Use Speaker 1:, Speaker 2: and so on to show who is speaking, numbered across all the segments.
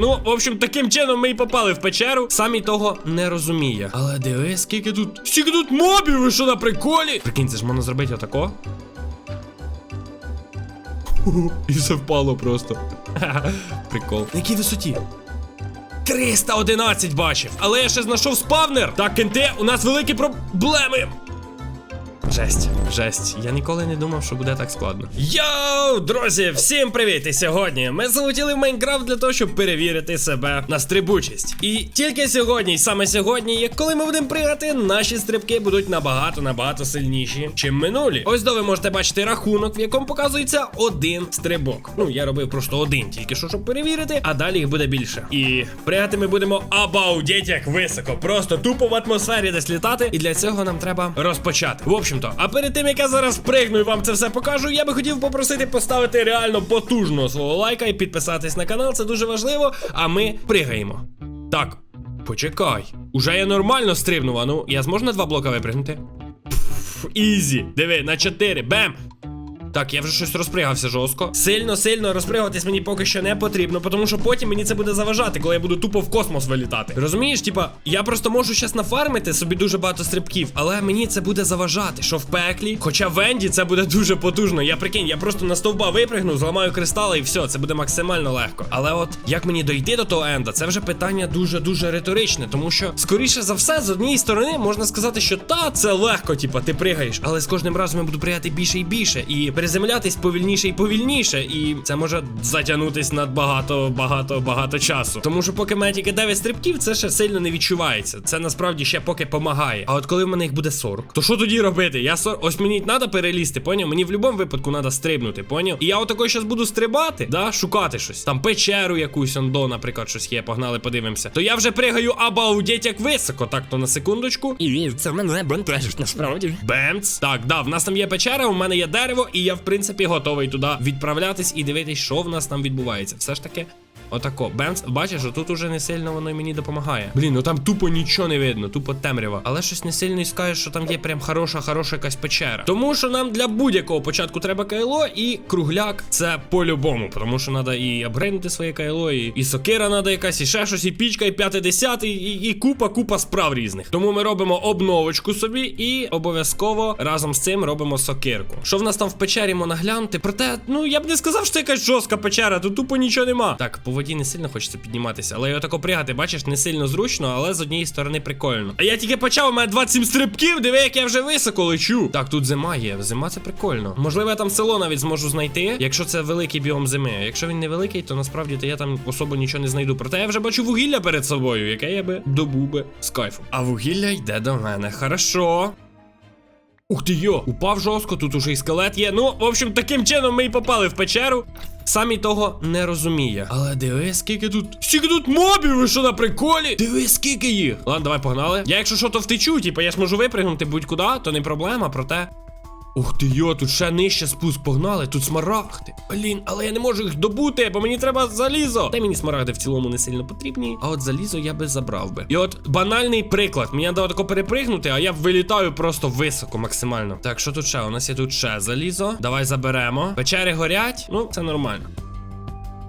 Speaker 1: Ну, в общем, таким чином ми і попали в печеру. Самі того не розуміє. Але диви, скільки тут. Скільки тут мобів, ви що на приколі? Прикинь, це ж можна зробити отако. І все впало просто. Прикол. На якій висоті? 311 бачив, але я ще знайшов спавнер. Так, кенте, у нас великі проблеми. Жесть, жесть. Я ніколи не думав, що буде так складно. Йоу, друзі, всім привіт! І сьогодні ми залетіли в Майнкрафт для того, щоб перевірити себе на стрибучість. І тільки сьогодні, і саме сьогодні, як коли ми будемо пригати, наші стрибки будуть набагато набагато сильніші, чим минулі. Ось до ви можете бачити рахунок, в якому показується один стрибок. Ну, я робив просто один, тільки що, щоб перевірити, а далі їх буде більше. І пригати ми будемо обалдеть як високо, просто тупо в атмосфері десь літати. І для цього нам треба розпочати. В общем-то, а перед тим як я зараз пригну і вам це все покажу, я би хотів попросити поставити реально потужного свого лайка і підписатись на канал. Це дуже важливо. А ми пригаємо. Так, почекай. Уже я нормально стрибнув, а ну я зможу на два блока випригнути? Ізі. Диви, на 4. Бем! Так, я вже щось розпригався жорстко. Сильно, сильно розпригатись мені поки що не потрібно, тому що потім мені це буде заважати, коли я буду тупо в космос вилітати. Розумієш, типа, я просто можу щас нафармити собі дуже багато стрибків, але мені це буде заважати, що в пеклі. Хоча в Енді це буде дуже потужно. Я прикинь, я просто на стовба випригну, зламаю кристали і все, це буде максимально легко. Але от як мені дойти до того енда, це вже питання дуже-дуже риторичне, тому що, скоріше за все, з однієї сторони можна сказати, що та це легко, типа, ти пригаєш, але з кожним разом я буду пригати більше і більше. І переземлятись повільніше і повільніше, і це може затягнутись на багато, багато, багато часу. Тому що поки мене тільки 9 стрибків, це ще сильно не відчувається. Це насправді ще поки помагає. А от коли в мене їх буде 40, то що тоді робити? Я 40... ось мені треба перелізти, поняв? Мені в будь-якому випадку треба стрибнути, поняв? І я отакой зараз буду стрибати, да, шукати щось. Там печеру якусь ондо, наприклад, щось є. Погнали, подивимося. То я вже пригаю обалдеть як високо. Так, то на секундочку.
Speaker 2: І це в мене бентежить насправді.
Speaker 1: Бемц. Так, да, в нас там є печера, у мене є дерево, і я, в принципі, готовий туди відправлятись і дивитись, що в нас там відбувається. Все ж таки. Отако, Бемц, бачиш, тут уже не сильно воно мені допомагає. Блін, ну там тупо нічого не видно, тупо темрява. Але щось не сильно і скажеш, що там є прям хороша, хороша якась печера. Тому що нам для будь-якого початку треба кайло, і кругляк це по-любому. Тому що треба і апгрейднути своє кайло, і, і сокира треба якась, і ще щось, і пічка, і п'яте десяте, і, і купа, купа справ різних. Тому ми робимо обновочку собі і обов'язково разом з цим робимо сокирку. Що в нас там в печері можна глянути? Проте, ну я б не сказав, що це якась жорстка печера, тут тупо нічого нема. Так, по воді не сильно хочеться підніматися, але я тако пригати, бачиш, не сильно зручно, але з однієї сторони прикольно. А я тільки почав, у мене 27 стрибків, диви, як я вже високо лечу. Так, тут зима є. Зима це прикольно. Можливо, я там село навіть зможу знайти, якщо це великий біом зими. Якщо він не великий, то насправді то я там особо нічого не знайду. Проте я вже бачу вугілля перед собою, яке я би добув би з кайфом. А вугілля йде до мене. Хорошо. Ух ти йо, упав жорстко, тут уже і скелет є. Ну, в общем, таким чином ми і попали в печеру. Самі того не розуміє. Але диви, скільки тут. Скільки тут мобів, ви що на приколі? Диви, скільки їх. Ладно, давай погнали. Я якщо що, то втечу, типа я ж можу випригнути будь-куди, то не проблема, проте. Ух ти йо, тут ще нижче спуск погнали, тут смарагди. Блін, але я не можу їх добути, бо мені треба залізо. Та мені смарагди в цілому не сильно потрібні. А от залізо я би забрав би. І от банальний приклад. Мені треба тако перепригнути, а я вилітаю просто високо, максимально. Так, що тут ще? У нас є тут ще залізо. Давай заберемо. Печери горять. Ну, це нормально.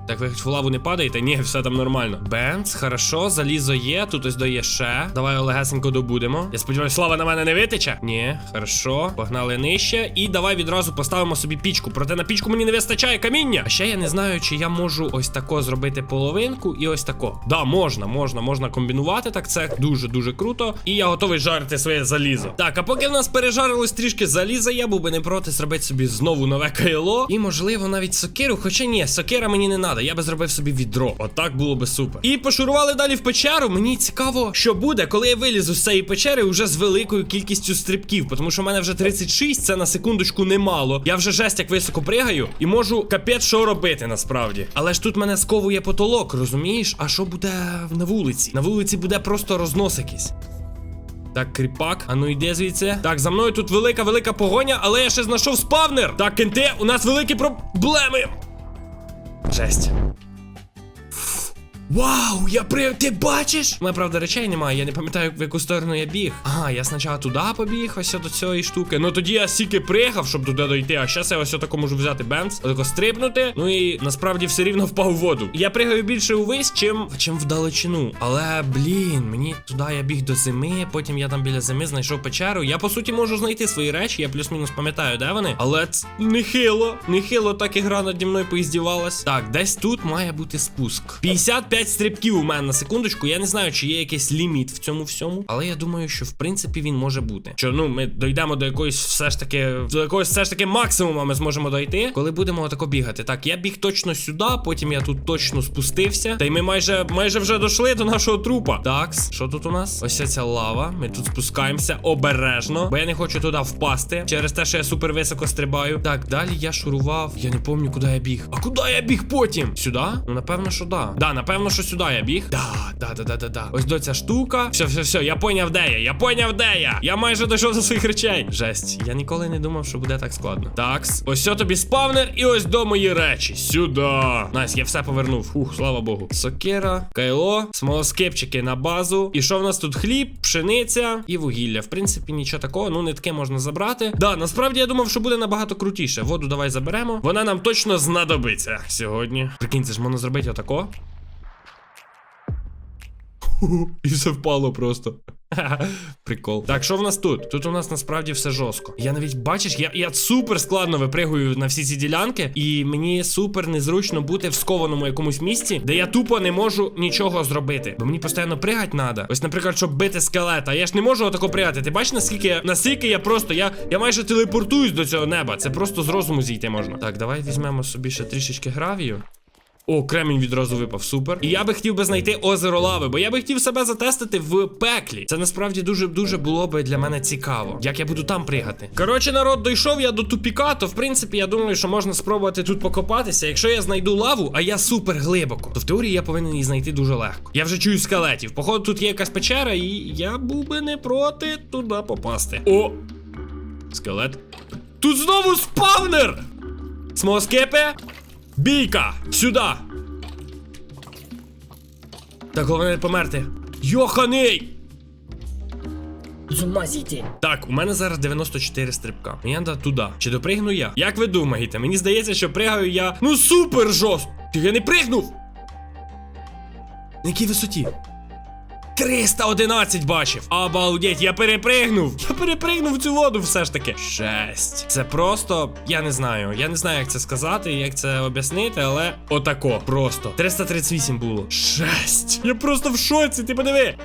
Speaker 1: Так, ви в лаву не падаєте? Ні, все там нормально. Бенц, хорошо, залізо є, тут ось дає ще. Давай легесенько добудемо. Я сподіваюся, слава на мене не витече. Ні, хорошо. Погнали нижче. І давай відразу поставимо собі пічку. Проте на пічку мені не вистачає каміння. А ще я не знаю, чи я можу ось тако зробити половинку і ось тако. Да, можна, можна, можна комбінувати так. Це дуже-дуже круто. І я готовий жарити своє залізо. Так, а поки в нас пережарилось трішки заліза, я був би не проти зробити собі знову нове кайло. І, можливо, навіть сокиру. Хоча ні, сокира мені не треба. Я би зробив собі відро. Отак було би супер. І пошурували далі в печеру. Мені цікаво, що буде, коли я вилізу з цієї печери вже з великою кількістю стрибків. Тому що в мене вже 36, це на секундочку немало. Я вже жесть як високо пригаю і можу капець що робити насправді. Але ж тут мене сковує потолок, розумієш? А що буде на вулиці? На вулиці буде просто рознос якийсь. Так, кріпак, а ну йде звідси. Так, за мною тут велика, велика погоня, але я ще знайшов спавнер. Так, кенте, у нас великі проблеми. Жесть. Вау, я при. Ти бачиш? У мене правда речей немає, я не пам'ятаю, в яку сторону я біг. Ага, я спочатку туди побіг, ось до цієї штуки. Ну тоді я стільки приїхав, щоб туди дойти. А зараз я ось тако можу взяти бенз, отако стрибнути. Ну і насправді все рівно впав у воду. Я пригаю більше увесь, чим, чим в далечину. Але блін, мені туди я біг до зими, потім я там біля зими знайшов печеру. Я по суті можу знайти свої речі, я плюс-мінус пам'ятаю, де вони. Але це нехило, нехило так ігра наді мною поіздівалась. Так, десь тут має бути спуск. 55 стрибків у мене на секундочку. Я не знаю, чи є якийсь ліміт в цьому всьому, але я думаю, що в принципі він може бути. Що ну ми дійдемо до якоїсь все ж таки до якогось все ж таки максимуму ми зможемо дойти, коли будемо отако бігати. Так, я біг точно сюди, потім я тут точно спустився. Та й ми майже майже вже дійшли до нашого трупа. Так, що тут у нас? Ось ця лава. Ми тут спускаємося обережно, бо я не хочу туди впасти через те, що я супер високо стрибаю. Так, далі я шурував. Я не пам'ятаю, куди я біг. А куди я біг потім? Сюди? Ну напевно, що да. Да, напевно, що сюди я біг. Да, да, да, да, да, да. Ось до ця штука. Все, все, все, я поняв, де я. Я поняв, де я. Я майже дійшов до своїх речей. Жесть, я ніколи не думав, що буде так складно. Такс, ось все тобі спавнер, і ось до мої речі. Сюди. Найс, я все повернув. Фух, слава Богу. Сокира, кайло, смолоскипчики на базу. І що в нас тут? Хліб, пшениця і вугілля. В принципі, нічого такого, ну не таке можна забрати. Да, насправді я думав, що буде набагато крутіше. Воду давай заберемо. Вона нам точно знадобиться сьогодні. Прикинь, це ж можна зробити отако. І все впало просто. Прикол. Так, що в нас тут? Тут у нас насправді все жорстко. Я навіть бачиш, я, я супер складно випригую на всі ці ділянки, і мені супер незручно бути в скованому якомусь місці, де я тупо не можу нічого зробити. Бо мені постійно пригати треба. Ось, наприклад, щоб бити скелета. Я ж не можу отако пригати. Ти бачиш, наскільки наскільки я просто. Я, я майже телепортуюсь до цього неба. Це просто з розуму зійти можна. Так, давай візьмемо собі ще трішечки гравію. О, кремінь відразу випав, супер. І я би хотів би знайти озеро лави, бо я би хотів себе затестити в пеклі. Це насправді дуже дуже було би для мене цікаво, як я буду там пригати. Коротше, народ, дійшов я до тупіка, то в принципі я думаю, що можна спробувати тут покопатися. Якщо я знайду лаву, а я супер глибоко, то в теорії я повинен її знайти дуже легко. Я вже чую скелетів. Походу, тут є якась печера, і я був би не проти туди попасти. О! Скелет. Тут знову спавнер! Смоскипи! Бійка! Сюди! Так, головне не померти. Йоханий!
Speaker 3: З ума зійти.
Speaker 1: Так, у мене зараз 94 стрибка. Мені треба туди. Чи допригну я? Як ви думаєте? Мені здається, що пригаю я. Ну супер жорстко! Я не пригнув! На якій висоті? 311 бачив. Обалдеть, я перепригнув. Я перепригнув цю воду все ж таки. Шесть. Це просто, я не знаю. Я не знаю, як це сказати, як це об'яснити, але отако. Просто. 338 було. Шесть. Я просто в шоці, ти подиви.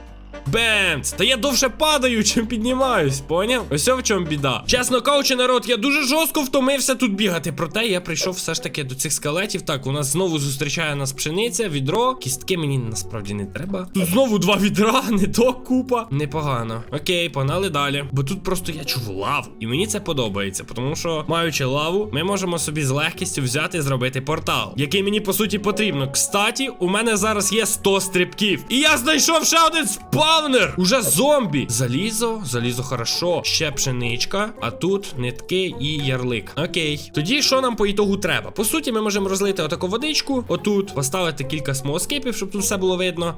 Speaker 1: Бемц! Та я довше падаю, чим піднімаюсь, поняв? Ось в чому біда. Чесно кажучи, народ, я дуже жорстко втомився тут бігати. Проте я прийшов все ж таки до цих скелетів. Так, у нас знову зустрічає нас пшениця, відро. Кістки мені насправді не треба. Тут знову два відра, не то купа. Непогано. Окей, погнали далі. Бо тут просто я чув лаву. І мені це подобається, тому що, маючи лаву, ми можемо собі з легкістю взяти і зробити портал, який мені по суті потрібно. Кстаті, у мене зараз є 100 стрибків. І я знайшов ще один спавнер! Уже зомбі. Залізо, залізо хорошо. Ще пшеничка, а тут нитки і ярлик. Окей. Тоді що нам по ітогу треба? По суті, ми можемо розлити отаку водичку, отут, поставити кілька смоскипів, щоб тут все було видно.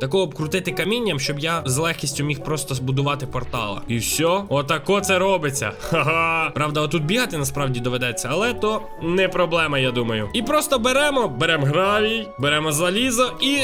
Speaker 1: Такого обкрутити камінням, щоб я з легкістю міг просто збудувати портала. І все, отако це робиться. Ха-ха. Правда, отут бігати насправді доведеться, але то не проблема, я думаю. І просто беремо, беремо гравій, беремо залізо і.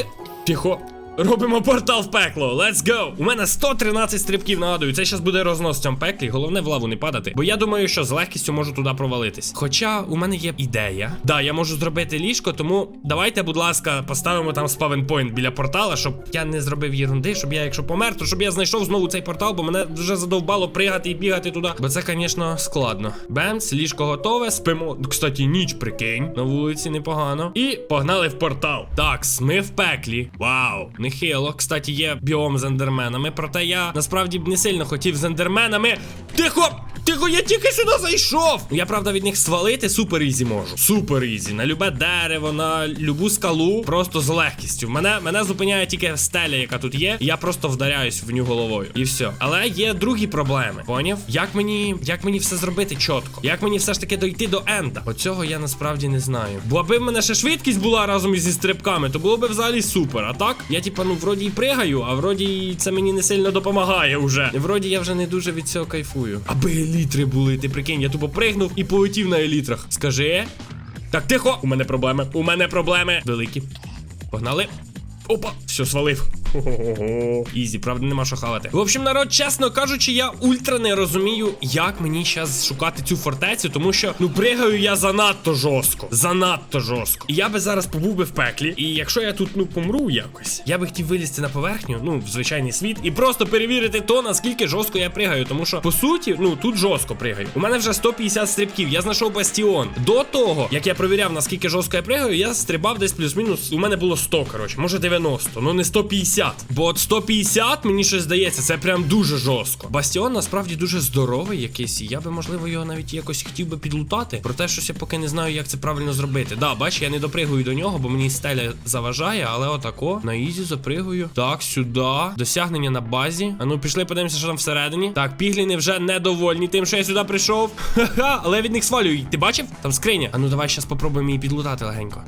Speaker 1: Тихо. Робимо портал в пекло. Let's go! У мене 113 стрибків нагадую. Це зараз буде рознос в цьому пеклі. Головне в лаву не падати. Бо я думаю, що з легкістю можу туди провалитись. Хоча у мене є ідея. Да, я можу зробити ліжко, тому давайте, будь ласка, поставимо там спавенпойнт біля портала, щоб я не зробив єрунди, щоб я, якщо помер, то щоб я знайшов знову цей портал, бо мене вже задовбало пригати і бігати туди. Бо це, звісно, складно. Бемс, ліжко готове, спимо. Кстати, ніч прикинь. На вулиці непогано. І погнали в портал. Так, ми в пеклі. Вау, нехило. Кстати, є біом з ендерменами. Проте я насправді б не сильно хотів з ендерменами. Тихо! Тихо, я тільки сюди зайшов. Я правда від них свалити супер ізі можу. Супер ізі. На любе дерево, на любу скалу. Просто з легкістю. Мене, мене зупиняє тільки стеля, яка тут є. і Я просто вдаряюсь в нього головою. І все. Але є другі проблеми. Поняв? Як мені, як мені все зробити чітко? Як мені все ж таки дойти до енда? Оцього я насправді не знаю. Бо аби в мене ще швидкість була разом із зі стрибками, то було б взагалі супер. А так, я типа, ну вроді і пригаю, а вроді це мені не сильно допомагає вже. Вроді я вже не дуже від цього кайфую. Аби елітри були, ти прикинь, я тупо пригнув і полетів на елітрах. Скажи. Так, тихо! У мене проблеми. У мене проблеми. Великі. Погнали. Опа, все свалив. Ізі, правда, нема що хавати. В общем, народ, чесно кажучи, я ультра не розумію, як мені зараз шукати цю фортецю, тому що ну пригаю я занадто жорстко. Занадто жорстко. І я би зараз побув би в пеклі. І якщо я тут ну помру якось, я би хотів вилізти на поверхню, ну в звичайний світ, і просто перевірити то, наскільки жорстко я пригаю. Тому що по суті, ну тут жорстко пригаю. У мене вже 150 стрибків. Я знайшов бастіон. До того, як я провіряв, наскільки жорстко я пригаю, я стрибав десь плюс-мінус. У мене було 100, коротше, може 90, ну не 150. Бо от 150, мені щось здається, це прям дуже жорстко. Бастіон насправді дуже здоровий якийсь. і Я би, можливо, його навіть якось хотів би підлутати. Проте щось я поки не знаю, як це правильно зробити. Да, бач, я не допригую до нього, бо мені стеля заважає, але отако. На ізі запригую. Так, сюди. Досягнення на базі. А ну пішли, подивимося, що там всередині. Так, пігліни вже недовольні тим, що я сюди прийшов. Ха-ха, але від них свалюю. Ти бачив? Там скриня. А ну давай зараз попробуємо її підлутати легенько.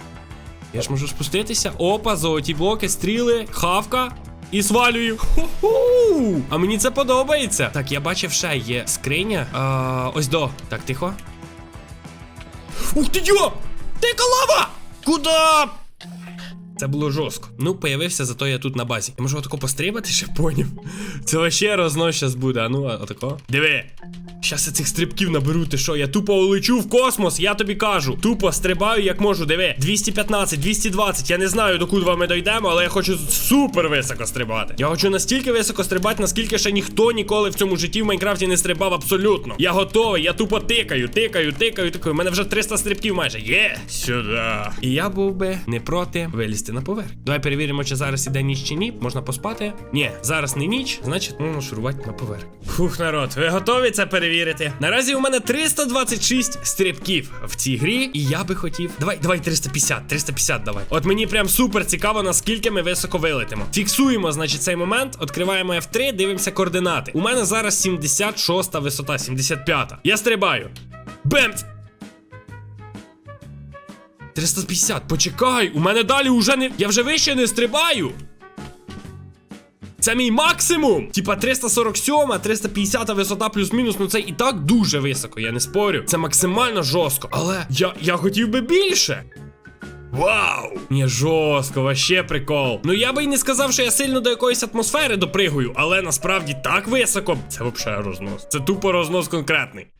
Speaker 1: Я ж можу спуститися. Опа, золоті блоки, стріли, хавка. І свалюю. Ху-ху! А мені це подобається. Так, я бачив, ще є скриня. А, ось до. Так, тихо. Ух ти йо! Тика лава! Куда? Це було жорстко. Ну, появився, зато я тут на базі. Я можу отако пострибати, ще поняв. Це вообще рознос щас буде. А ну, отако. Диви. Щас я цих стрибків наберу, ти що? Я тупо улечу в космос, я тобі кажу. Тупо стрибаю, як можу, диви. 215, 220. Я не знаю, до куди ми дійдемо, але я хочу супер високо стрибати. Я хочу настільки високо стрибати, наскільки ще ніхто ніколи в цьому житті в Майнкрафті не стрибав абсолютно. Я готовий, я тупо тикаю, тикаю, тикаю, тикаю. У мене вже 300 стрибків майже. Є! Сюди. І я був би не проти вилізти на поверх. Давай перевіримо, чи зараз іде ніч чи ні. Можна поспати. Ні, зараз не ніч, значить можна шурувати на поверх. Фух, народ, ви готові це перевірити? Наразі у мене 326 стрибків в цій грі, і я би хотів. Давай, давай 350, 350 давай. От мені прям супер цікаво, наскільки ми високо вилетимо. Фіксуємо, значить, цей момент, відкриваємо F3, дивимося координати. У мене зараз 76 висота, 75. Я стрибаю. Бемц! 350, почекай, у мене далі уже не. Я вже вище не стрибаю. Це мій максимум. Типа 347, 350 висота плюс-мінус. Ну це і так дуже високо, я не спорю. Це максимально жорстко. Але я, я хотів би більше. Вау! Ні, жорстко, вообще прикол. Ну я би й не сказав, що я сильно до якоїсь атмосфери допригую, але насправді так високо. Це взагалі рознос. Це тупо рознос конкретний.